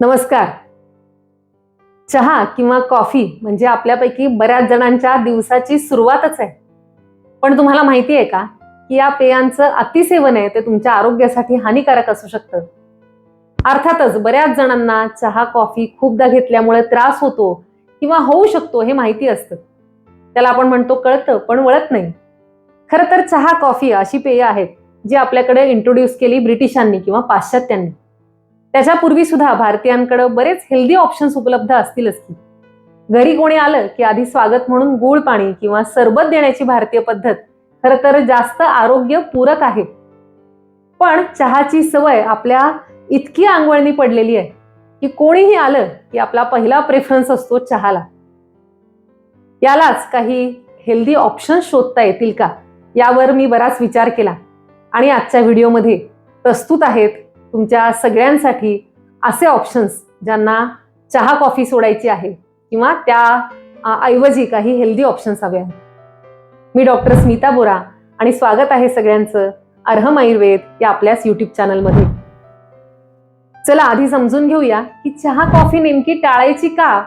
नमस्कार. चहा किंवा कॉफी म्हणजे आपल्यापैकी बऱ्याच जणांच्या दिवसाची सुरुवातच आहे. पण तुम्हाला माहिती आहे का की या पेयांचं अतिसेवन आहे ते तुमच्या आरोग्यासाठी हानिकारक असू शकतं. अर्थातच बऱ्याच जणांना चहा कॉफी खूपदा घेतल्यामुळे त्रास होतो किंवा होऊ शकतो हे माहिती असतं. त्याला आपण म्हणतो कळतं पण वळत नाही. खरं तर चहा कॉफी अशी पेय आहेत जी आपल्याकडे इंट्रोड्यूस केली ब्रिटिशांनी किंवा पाश्चात्यांनी. त्याच्यापूर्वी सुद्धा भारतीयांकडे बरेच हेल्दी ऑप्शन्स उपलब्ध असतीलच की. घरी कोणी आलं की आधी स्वागत म्हणून गुळ पाणी किंवा सरबत देण्याची भारतीय पद्धत खरं तर जास्त आरोग्य पूरक आहे. पण चहाची सवय आपल्या इतकी आंगवळणी पडलेली आहे की कोणीही आलं की आपला पहिला प्रेफरन्स असतो चहाला. यालाच काही हेल्दी ऑप्शन्स शोधता येतील का? यावर मी बराच विचार केला. आणि आजच्या व्हिडिओमध्ये प्रस्तुत आहेत तुमच्या सगळ्यांसाठी असे ऑप्शन्स ज्यांना चहा कॉफी सोडायची आहे किंवा त्या ऐवजी काही हेल्दी ऑप्शन्स हवे आहेत. मी डॉक्टर स्मिता बोरा आणि स्वागत आहे सगळ्यांचं अर्हम आयुर्वेद या आपल्याच युट्यूब चॅनलमध्ये चला आधी समजून घेऊया की चहा कॉफी नेमकी टाळायची का?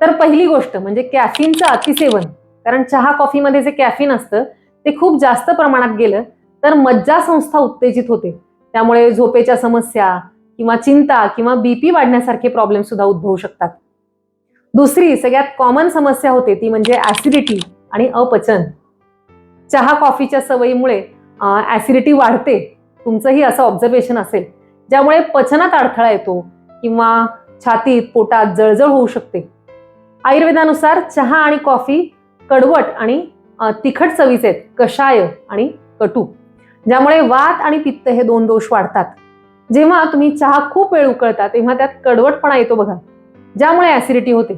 तर पहिली गोष्ट म्हणजे कॅफिनचं अतिसेवन. कारण चहा कॉफीमध्ये जे कॅफिन असतं ते खूप जास्त प्रमाणात गेलं तर मज्जा संस्था उत्तेजित होते. त्यामुळे झोपेच्या समस्या किंवा चिंता किंवा बीपी वाढण्यासारखे प्रॉब्लेम सुद्धा उद्भवू शकतात. दुसरी सगळ्यात कॉमन समस्या होते ती म्हणजे ऍसिडिटी आणि अपचन. चहा कॉफीच्या सवयीमुळे ऍसिडिटी वाढते. तुमचंही असं ऑब्झर्वेशन असेल. ज्यामुळे पचनात अडथळा येतो किंवा छातीत पोटात जळजळ होऊ शकते. आयुर्वेदानुसार चहा आणि कॉफी कडवट आणि तिखट चवीचे आहेत. कषाय आणि कटू. ज्यामुळे वात आणि पित्त हे दोन दोष वाढतात. जेव्हा तुम्ही चहा खूप वेळ उकळता तेव्हा त्यात कडवटपणा येतो बघा. ज्यामुळे ऍसिडिटी होते.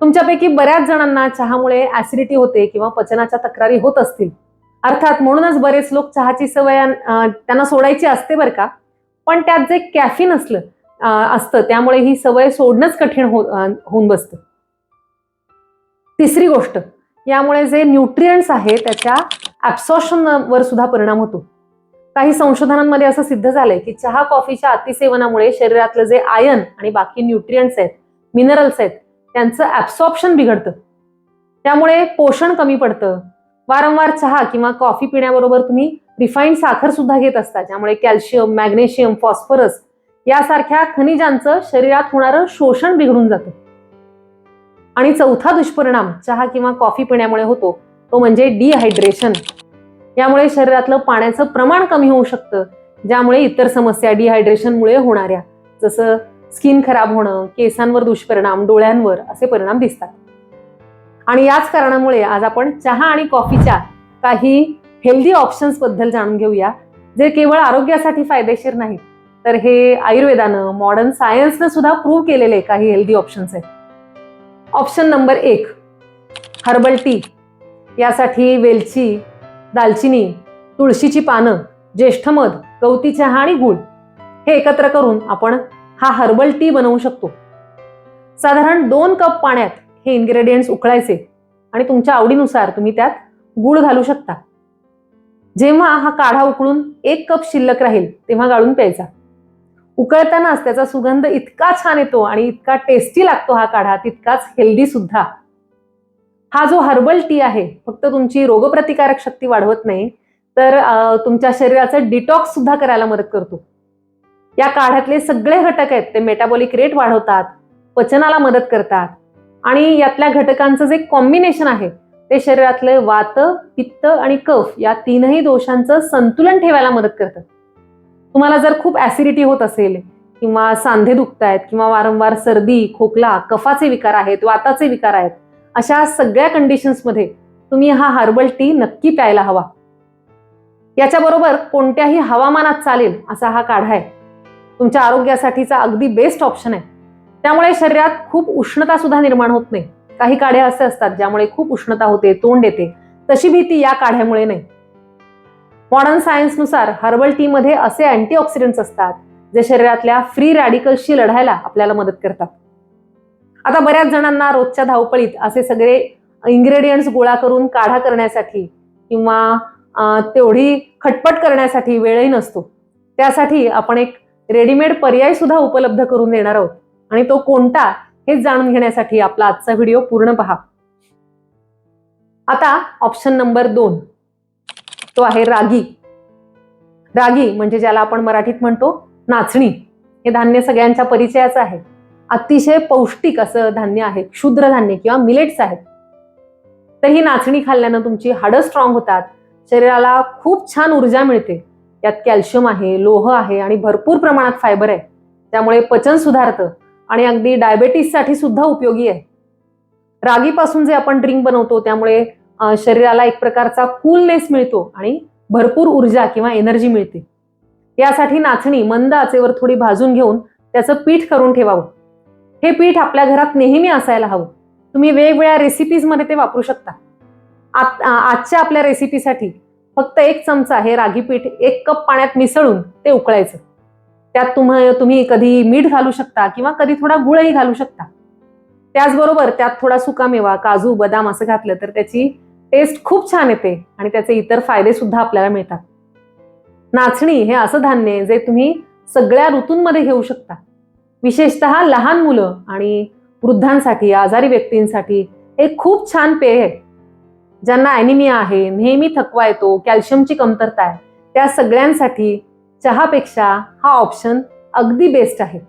तुमच्यापैकी बऱ्याच जणांना चहामुळे ऍसिडिटी होते किंवा पचनाच्या तक्रारी होत असतील. अर्थात म्हणूनच बरेच लोक चहाची सवय त्यांना सोडायची असते बरं का. पण त्यात जे कॅफिन असलं असतं त्यामुळे ही सवय सोडणंच कठीण हो होऊन बसतं. तिसरी गोष्ट यामुळे जे न्यूट्रियंट्स आहे त्याच्या वर सुद्धा परिणाम होतो. काही संशोधनांमध्ये असं सिद्ध झालंय की चहा कॉफीच्या अतिसेवनामुळे शरीरातलं जे आयन आणि बाकी न्यूट्रियंट्स आहेत मिनरल्स आहेत त्यांचं ऍब्सॉर्प्शन बिघडतं. त्यामुळे पोषण कमी पडतं. वारंवार चहा किंवा कॉफी पिण्याबरोबर तुम्ही रिफाईंड साखर सुद्धा घेत असता ज्यामुळे कॅल्शियम मॅग्नेशियम फॉस्फरस यासारख्या खनिजांचं शरीरात होणारं शोषण बिघडून जातं. आणि चौथा दुष्परिणाम चहा किंवा कॉफी पिण्यामुळे होतो तो म्हणजे डिहायड्रेशन यामुळे शरीरातलं पाण्याचं प्रमाण कमी होऊ शकतं. ज्यामुळे इतर समस्या डिहायड्रेशनमुळे होणाऱ्या. जसं स्किन खराब होणं केसांवर दुष्परिणाम डोळ्यांवर असे परिणाम दिसतात. आणि याच कारणामुळे आज आपण चहा आणि कॉफीच्या काही हेल्दी ऑप्शन्सबद्दल जाणून घेऊया जे केवळ आरोग्यासाठी फायदेशीर नाही तर हे आयुर्वेदानं मॉडर्न सायन्सनं सुद्धा प्रूव्ह केलेले काही हेल्दी ऑप्शन्स आहेत. ऑप्शन नंबर एक हर्बल टी यासाठी वेलची दालचिनी तुळशीची पानं ज्येष्ठमध गवती चहा आणि गूळ. हे एकत्र करून आपण हा हर्बल टी बनवू शकतो. साधारण दोन कप पाण्यात हे इन्ग्रेडियंट्स उकळायचे आणि तुमच्या आवडीनुसार तुम्ही त्यात गूळ घालू शकता. जेव्हा हा काढा उकळून एक कप शिल्लक राहील तेव्हा गाळून प्यायचा. उकळतानाच त्याचा सुगंध इतका छान येतो आणि इतका टेस्टी लागतो हा काढा तितकाच हेल्दी सुद्धा. हा जो हर्बल टी आहे फक्त तुमची रोगप्रतिकारक शक्ती वाढवत नाही तर तुमच्या शरीराचं डिटॉक्स सुद्धा करायला मदत करतो. या काढ्यातले सगळे घटक आहेत ते मेटाबॉलिक रेट वाढवतात पचनाला मदत करतात आणि यातल्या घटकांचं जे कॉम्बिनेशन आहे ते शरीरातले वात पित्त आणि कफ या तीनही दोषांचं संतुलन ठेवायला मदत करतं तुम्हाला जर खूप ऍसिडिटी होत असेल किंवा सांधे दुखतायत किंवा वारंवार सर्दी खोकला कफाचे विकार आहेत वाताचे विकार आहेत अशा सगळ्या कंडिशन्समध्ये तुम्ही हा हर्बल टी नक्की प्यायला हवा. याच्याबरोबर कोणत्याही हवामानात चालेल असा हा काढा आहे. तुमच्या आरोग्यासाठीचा अगदी बेस्ट ऑप्शन आहे. त्यामुळे शरीरात खूप उष्णता सुद्धा निर्माण होत नाही. काही काढे असे असतात ज्यामुळे खूप उष्णता होते तोंड येते. तशी भीती या काढ्यामुळे नाही. मॉडर्न सायन्सनुसार हर्बल टी मध्ये असे अँटीऑक्सिडंट्स असतात जे शरीरातल्या फ्री रॅडिकल्सशी लढायला आपल्याला मदत करतात. आता बऱ्याच जणांना रोजच्या धावपळीत असे सगळे इन्ग्रेडियंट्स गोळा करून काढा करण्यासाठी किंवा तेवढी खटपट करण्यासाठी वेळही नसतो. त्यासाठी आपण एक रेडीमेड पर्याय सुद्धा उपलब्ध करून देणार आहोत. आणि तो कोणता हे जाणून घेण्यासाठी आपला आजचा व्हिडिओ पूर्ण पहा. आता ऑप्शन नंबर दोन. तो आहे रागी. रागी म्हणजे ज्याला आपण मराठीत म्हणतो नाचणी. हे धान्य सगळ्यांच्या परिचयाचं आहे. अतिशय पौष्टिक असं धान्य आहे क्षुद्र धान्य किंवा मिलेट्स आहेत तर ही नाचणी खाल्ल्यानं तुमची हाडं स्ट्रॉंग होतात शरीराला खूप छान ऊर्जा मिळते. यात कॅल्शियम आहे लोह आहे आणि भरपूर प्रमाणात फायबर आहे. त्यामुळे पचन सुधारतं आणि अगदी डायबेटीससाठी सुद्धा उपयोगी आहे. रागीपासून जे आपण ड्रिंक बनवतो त्यामुळे शरीराला एक प्रकारचा कूलनेस मिळतो आणि भरपूर ऊर्जा किंवा एनर्जी मिळते. यासाठी नाचणी मंद आचेवर थोडी भाजून घेऊन त्याचं पीठ करून ठेवावं. हे पीठ आपल्या घरात नेहमी असायला हवं. तुम्ही वेगवेगळ्या रेसिपीजमध्ये ते वापरू शकता. आ- आजच्या आपल्या रेसिपीसाठी फक्त एक चमचा हे रागी पीठ एक कप पाण्यात मिसळून ते उकळायचं. त्यात तुम तुम्ही कधी मीठ घालू शकता किंवा कधी थोडा गुळही घालू शकता. त्याचबरोबर त्यात थोडा सुकामेवा काजू बदाम असं घातलं तर त्याची टेस्ट खूप छान येते आणि त्याचे इतर फायदे सुद्धा आपल्याला मिळतात. नाचणी हे असं धान्य आहे जे तुम्ही सगळ्या ऋतूंमध्ये घेऊ शकता. विशेषतः लहान मुलं आणि वृद्धांसाठी आजारी व्यक्तींसाठी हे खूप छान पेय आहे. ज्यांना अॅनिमिया आहे नेहमी थकवा येतो कॅल्शियमची कमतरता आहे त्या सगळ्यांसाठी चहापेक्षा हा ऑप्शन अगदी बेस्ट आहे.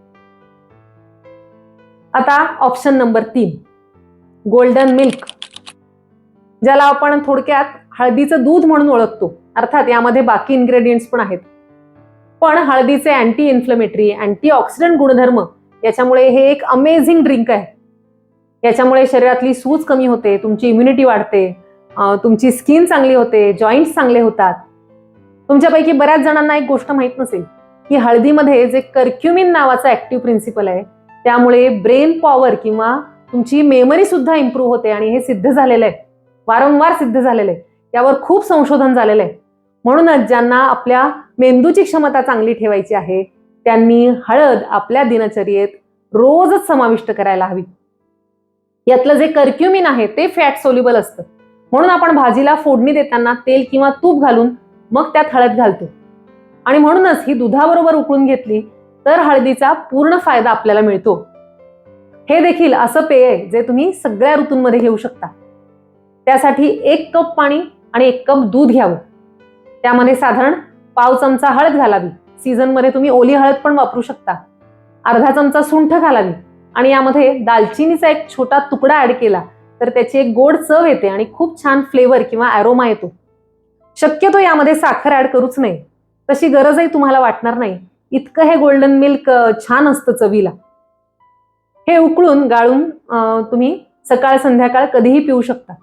आता ऑप्शन नंबर तीन गोल्डन मिल्क ज्याला आपण थोडक्यात हळदीचं दूध म्हणून ओळखतो. अर्थात यामध्ये बाकी इन्ग्रेडियंट्स पण आहेत. पण हळदीचे अँटी इन्फ्लमेटरी अँटी ऑक्सिडंट गुणधर्म याच्यामुळे हे एक अमेझिंग ड्रिंक आहे. याच्यामुळे शरीरातली सूज कमी होते तुमची इम्युनिटी वाढते तुमची स्किन चांगली होते जॉईंट्स चांगले होतात. तुमच्यापैकी बऱ्याच जणांना एक गोष्ट माहीत नसेल की हळदीमध्ये जे कर्क्युमिन नावाचा ऍक्टिव्ह प्रिन्सिपल आहे त्यामुळे ब्रेन पॉवर किंवा तुमची मेमरी सुद्धा इम्प्रूव्ह होते आणि हे सिद्ध झालेलं आहे. वारंवार सिद्ध झालेलं आहे. यावर खूप संशोधन झालेलं आहे. म्हणूनच ज्यांना आपल्या मेंदूची क्षमता चांगली ठेवायची आहे त्यांनी हळद आपल्या दिनचर्येत रोजच समाविष्ट करायला हवी. यातलं जे कर्क्युमिन आहे ते फॅट सोल्युबल असतं. म्हणून आपण भाजीला फोडणी देताना तेल किंवा तूप घालून मग त्यात हळद घालतो. आणि म्हणूनच ही दुधाबरोबर उकळून घेतली तर हळदीचा पूर्ण फायदा आपल्याला मिळतो. हे देखील असं पेय आहे जे तुम्ही सगळ्या ऋतूंमध्ये घेऊ शकता. त्यासाठी एक कप पाणी आणि एक कप दूध घ्यावं. त्यामध्ये साधारण पाव चमचा हळद घालावी. सीझनमध्ये तुम्ही ओली हळद पण वापरू शकता. अर्धा चमचा सुंठ घालावी. आणि यामध्ये दालचिनीचा एक छोटा तुकडा ऍड केला तर त्याची एक गोड चव येते आणि खूप छान फ्लेवर किंवा ॲरोमा येतो. शक्यतो यामध्ये साखर ऍड करूच नाही तशी गरजही तुम्हाला वाटणार नाही. इतकं हे गोल्डन मिल्क छान असतं चवीला. हे उकळून गाळून तुम्ही सकाळ संध्याकाळ कधीही पिऊ शकता.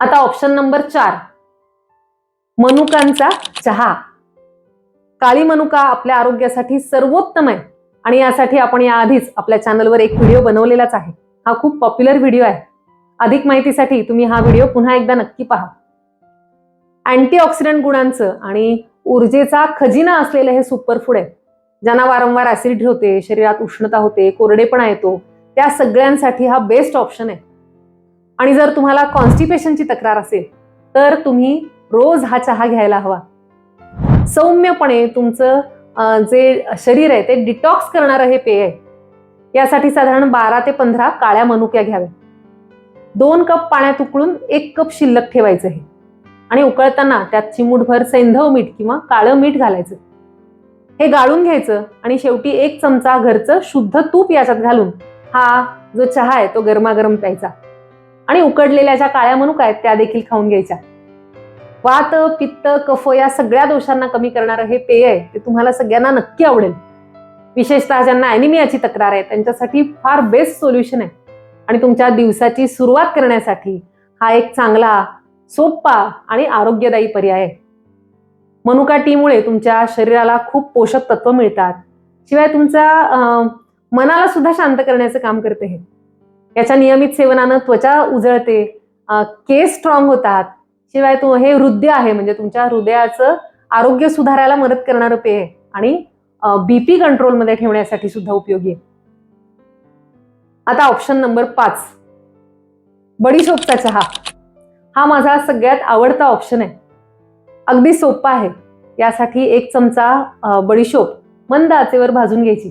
आता ऑप्शन नंबर चार. मनुकांचा चहा. काळी मनुका आपल्या आरोग्यासाठी सर्वोत्तम आहे. आणि यासाठी आपण याआधीच आपल्या चॅनलवर एक व्हिडिओ बनवलेलाच आहे. हा खूप पॉप्युलर व्हिडिओ आहे. अधिक माहितीसाठी तुम्ही हा व्हिडिओ पुन्हा एकदा नक्की पहा. अँटीऑक्सिडंट गुणांचं आणि ऊर्जेचा खजिना असलेलं हे सुपरफूड आहे. ज्यांना वारंवार ऍसिडिटी होते शरीरात उष्णता होते कोरडेपणा येतो त्या सगळ्यांसाठी हा बेस्ट ऑप्शन आहे. आणि जर तुम्हाला कॉन्स्टिपेशनची तक्रार असेल तर तुम्ही रोज हा चहा घ्यायला हवा. सौम्यपणे तुमचं जे शरीर आहे ते डिटॉक्स करणारं हे पेय आहे. यासाठी साधारण बारा ते पंधरा काळ्या मनुक्या घ्याव्या. दोन कप पाण्यात उकळून एक कप शिल्लक ठेवायचं हे आणि उकळताना त्यात चिमूटभर सैंधव मीठ किंवा काळं मीठ घालायचं. हे गाळून घ्यायचं आणि शेवटी एक चमचा घरचं शुद्ध तूप याच्यात घालून हा जो चहा आहे तो गरमागरम प्यायचा. आणि उकडलेल्या ज्या काळ्या मनुका आहेत त्या देखील खाऊन घ्यायच्या. वात पित्त कफ या सगळ्या दोषांना कमी करणारं हे पेय आहे ते तुम्हाला सगळ्यांना नक्की आवडेल. विशेषतः ज्यांना अॅनिमियाची तक्रार आहे त्यांच्यासाठी फार बेस्ट सोल्युशन आहे. आणि तुमच्या दिवसाची सुरुवात करण्यासाठी हा एक चांगला सोपा आणि आरोग्यदायी पर्याय आहे. मनुका टीमुळे तुमच्या शरीराला खूप पोषक तत्व मिळतात. शिवाय तुमचा मनाला सुद्धा शांत करण्याचं काम करते हे. याच्या नियमित सेवनानं त्वचा उजळते केस स्ट्रॉंग होतात शिवाय तो हे हृदय आहे म्हणजे तुमच्या हृदयाचं आरोग्य सुधारायला मदत करणारं पेय आहे आणि बीपी कंट्रोलमध्ये ठेवण्यासाठी सुद्धा उपयोगी आहे. आता ऑप्शन नंबर पाच. बडीशोपचा चहा. हा माझा सगळ्यात आवडता ऑप्शन आहे. अगदी सोपा आहे. यासाठी एक चमचा बडीशोप मंद आचेवर भाजून घ्यायची.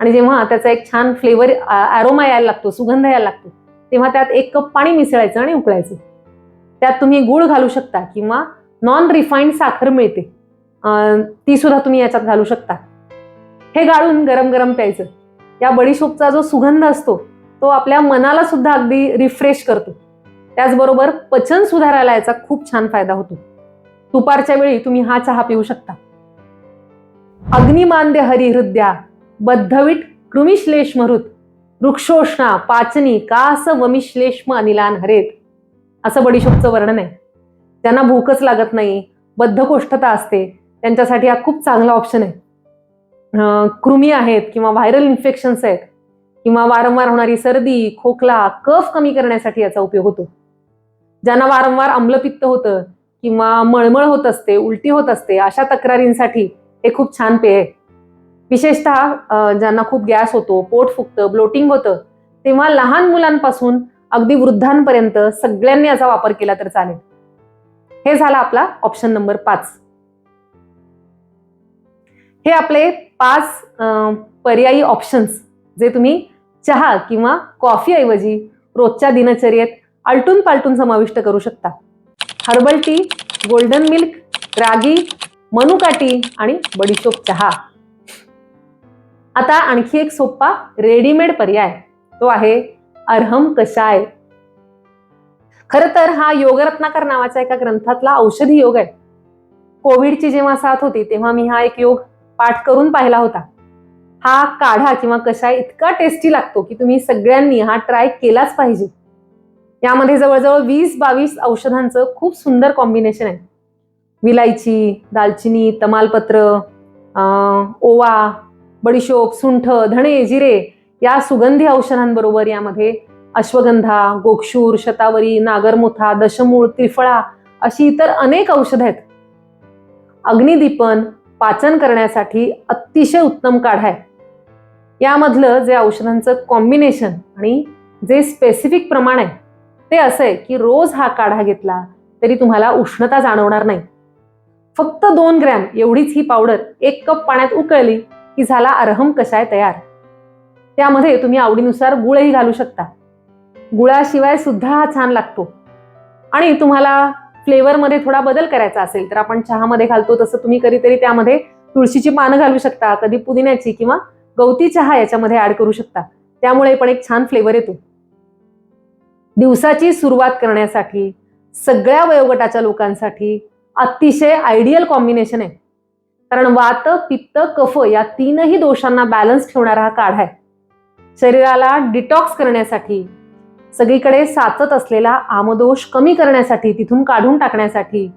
आणि जेव्हा त्याचा एक छान फ्लेवर ॲरोमा यायला लागतो सुगंध यायला लागतो तेव्हा त्यात एक कप पाणी मिसळायचं आणि उकळायचं. त्यात तुम्ही गूळ घालू शकता किंवा नॉन रिफाईंड साखर मिळते. ती सुद्धा तुम्ही याच्यात घालू शकता. हे गाळून गरम गरम प्यायचं. या बडीशोपचा जो सुगंध असतो तो आपल्या मनाला सुद्धा अगदी रिफ्रेश करतो. त्याचबरोबर पचन सुधारायला याचा खूप छान फायदा होतो. दुपारच्या वेळी तुम्ही हा चहा पिऊ शकता. अग्निमांद्य हरिहृद्या बद्धवीट कृमिश्लेष्मरुत वृक्षोष्णा पाचनी कास वमिश्लेष्म अनिलान हरेत. असं बडीशोपचं वर्णन आहे. त्यांना भूकच लागत नाही बद्धकोष्ठता असते त्यांच्यासाठी हा खूप चांगला ऑप्शन आहे. कृमी आहेत किंवा व्हायरल इन्फेक्शन्स आहेत किंवा वारंवार होणारी सर्दी खोकला कफ कमी करण्यासाठी याचा उपयोग होतो. ज्यांना वारंवार आम्लपित्त होतं किंवा मळमळ होत असते उलटी होत असते अशा तक्रारींसाठी हे खूप छान पेय आहे. विशेषतः ज्यांना खूप गॅस होतो पोट फुगतं ब्लोटिंग होतं तेव्हा लहान मुलांपासून अगदी वृद्धांपर्यंत सगळ्यांनी याचा वापर केला तर चालेल. हे झाला आपला ऑप्शन नंबर पाच. हे आपले पाच पर्यायी ऑप्शन्स जे तुम्ही चहा किंवा कॉफी ऐवजी रोजच्या दिनचर्येत आलटून पालटून समाविष्ट करू शकता. Herbal tea golden milk ragi मनुकाटी आणि बडीशोप चहा. आता आणखी एक सोपा रेडीमेड पर्याय तो आहे अर्हम कशाय खर तर हा योगरत्नाकर नावाचा एका ग्रंथातला औषधी योग आहे. कोविडची जेव्हा साथ होती तेव्हा मी हा एक योग पाठ करून पाहिला होता. हा काढा किंवा कशाय इतका टेस्टी लागतो की तुम्ही सगळ्यांनी हा ट्राय केलाच पाहिजे. यामध्ये जवळजवळ वीस बावीस औषधांचं खूप सुंदर कॉम्बिनेशन आहे. विलायची दालचिनी तमालपत्र ओवा बडीशोप सुंठ धणे जिरे या सुगंधी औषधांबरोबर यामध्ये अश्वगंधा गोक्षूर शतावरी नागरमुथा दशमूळ त्रिफळा अशी इतर अनेक औषधं आहेत. अग्निदीपन पाचन करण्यासाठी अतिशय उत्तम काढा आहे. यामधलं जे औषधांचं कॉम्बिनेशन आणि जे स्पेसिफिक प्रमाण आहे ते असं आहे की रोज हा काढा घेतला तरी तुम्हाला उष्णता जाणवणार नाही. फक्त दोन ग्रॅम एवढीच ही पावडर एक कप पाण्यात उकळली की झाला अरहम कशाय तयार. त्यामध्ये तुम्ही आवडीनुसार गुळही घालू शकता. गुळाशिवाय सुद्धा हा छान लागतो. आणि तुम्हाला फ्लेवरमध्ये थोडा बदल करायचा असेल तर आपण चहामध्ये घालतो तसं तुम्ही कधीतरी त्यामध्ये तुळशीची पानं घालू शकता कधी पुदिन्याची किंवा गवती चहा याच्यामध्ये ऍड करू शकता. त्यामुळे पण एक छान फ्लेवर येतो. दिवसाची सुरुवात करण्यासाठी सगळ्या वयोगटाच्या लोकांसाठी अतिशय आयडियल कॉम्बिनेशन आहे. कारण वात पित्त कफ या तीनही दोषांना बॅलन्स ठेवणारा हा काढा आहे. शरीराला डिटॉक्स करण्यासाठी सगळीकडे साचत असलेला आमदोष कमी करण्यासाठी तिथून काढून टाकण्यासाठी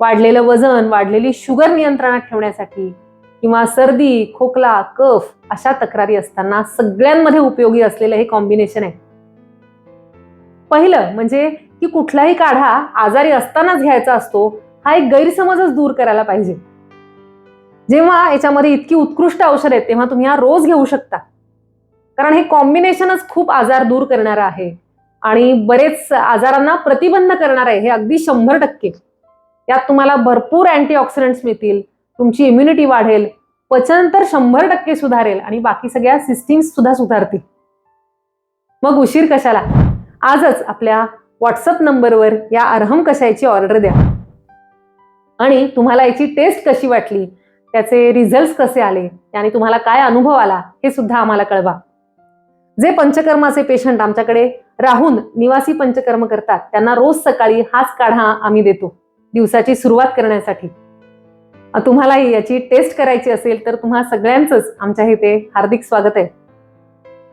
वाढलेलं वजन वाढलेली शुगर नियंत्रणात ठेवण्यासाठी किंवा सर्दी खोकला कफ अशा तक्रारी असताना सगळ्यांमध्ये उपयोगी असलेलं हे कॉम्बिनेशन आहे. पहिलं म्हणजे की कुठलाही काढा आजारी असतानाच घ्यायचा असतो हा एक गैरसमजच दूर करायला पाहिजे. जेव्हा याच्यामध्ये इतकी उत्कृष्ट औषध आहेत तेव्हा तुम्ही हा रोज घेऊ शकता. कारण हे कॉम्बिनेशनच खूप आजार दूर करणारं आहे. आणि बरेच आजारांना प्रतिबंध करणार आहे. हे अगदी शंभर टक्के. यात तुम्हाला भरपूर अँटीऑक्सिडंट्स मिळतील तुमची इम्युनिटी वाढेल पचन तर शंभर टक्के सुधारेल आणि बाकी सगळ्या सिस्टीम्स सुद्धा सुधारतील. मग उशीर कशाला? आजच आपल्या व्हॉट्सअप नंबरवर या अर्हम कशायची ऑर्डर द्या. आणि तुम्हाला याची टेस्ट कशी वाटली? त्याचे रिझल्ट कसे आले? आणि तुम्हाला काय अनुभव आला? हे सुद्धा आम्हाला कळवा. जे पंचकर्माचे पेशंट आमच्याकडे राहून निवासी पंचकर्म करतात त्यांना रोज सकाळी हाच काढा आम्ही देतो दिवसाची सुरुवात करण्यासाठी. तुम्हालाही याची टेस्ट करायची असेल तर तुम्हा सगळ्यांचंच आमच्या इथे हार्दिक स्वागत आहे.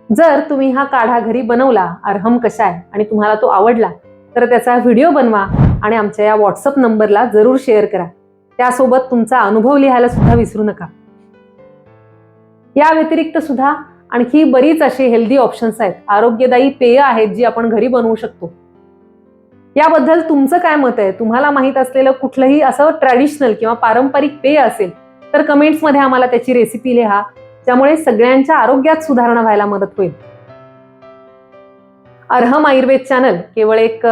जर तुम्ही हा काढा घरी बनवला अर्हम कशाय आणि तुम्हाला तो आवडला तर त्याचा व्हिडिओ बनवा आणि आमच्या या व्हॉट्सअप नंबरला जरूर शेअर करा. त्यासोबत तुमचा अनुभव लिहायला सुद्धा विसरू नका. या व्यतिरिक्त सुद्धा आणखी बरीच अशी हेल्दी ऑप्शन्स आहेत. आरोग्यदायी पेय आहेत जी आपण घरी बनवू शकतो. याबद्दल तुमचं काय मत आहे? तुम्हाला माहीत असलेलं कुठलंही असं ट्रॅडिशनल किंवा पारंपरिक पेय असेल तर कमेंट्समध्ये आम्हाला त्याची रेसिपी लिहा त्यामुळे सगळ्यांच्या आरोग्यात सुधारणा व्हायला मदत होईल. अर्हम आयुर्वेद चॅनल केवळ एक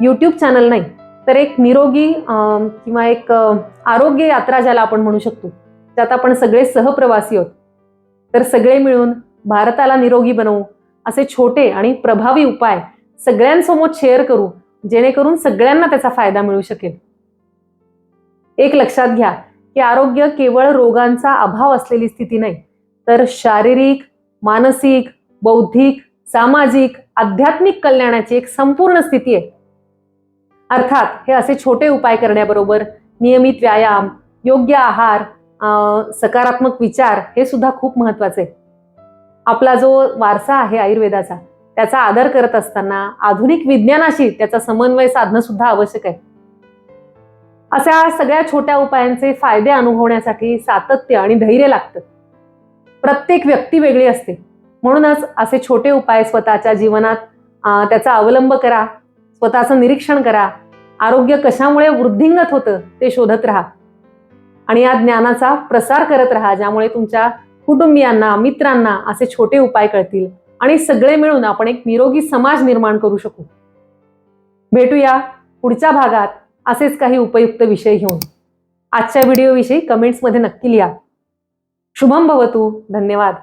यूट्यूब चॅनल नाही तर एक निरोगी किंवा एक आरोग्य यात्रा ज्याला आपण म्हणू शकतो त्यात आपण सगळे सहप्रवासी आहोत. तर सगळे मिळून भारताला निरोगी बनवू असे छोटे आणि प्रभावी उपाय सगळ्यांसमोर शेअर करू जेणेकरून सगळ्यांना त्याचा फायदा मिळू शकेल. एक लक्षात घ्या की आरोग्य केवळ रोगांचा अभाव असलेली स्थिती नाही तर शारीरिक मानसिक बौद्धिक सामाजिक आध्यात्मिक कल्याणाची एक संपूर्ण स्थिती आहे. अर्थात हे असे छोटे उपाय करण्याबरोबर नियमित व्यायाम योग्य आहार सकारात्मक विचार हे सुद्धा खूप महत्त्वाचे. आहे आपला जो वारसा आहे आयुर्वेदाचा त्याचा आदर करत असताना आधुनिक विज्ञानाशी त्याचा समन्वय साधणं सुद्धा आवश्यक आहे. अशा सगळ्या छोट्या उपायांचे फायदे अनुभवण्यासाठी सातत्य आणि धैर्य लागतं. प्रत्येक व्यक्ती वेगळी असते. म्हणूनच असे छोटे उपाय स्वतःच्या जीवनात त्याचा अवलंब करा स्वतःचं निरीक्षण करा आरोग्य कशामुळे वृद्धिंगत होतं ते शोधत राहा. आणि या ज्ञानाचा प्रसार करत राहा ज्यामुळे तुमच्या कुटुंबियांना मित्रांना असे छोटे उपाय कळतील आणि सगळे मिळून आपण एक निरोगी समाज निर्माण करू शकू. भेटूया पुढच्या भागात असेच काही उपयुक्त विषय घेऊन. आजच्या व्हिडिओविषयी कमेंट्समध्ये नक्की लिहा. शुभम भवतू. धन्यवाद.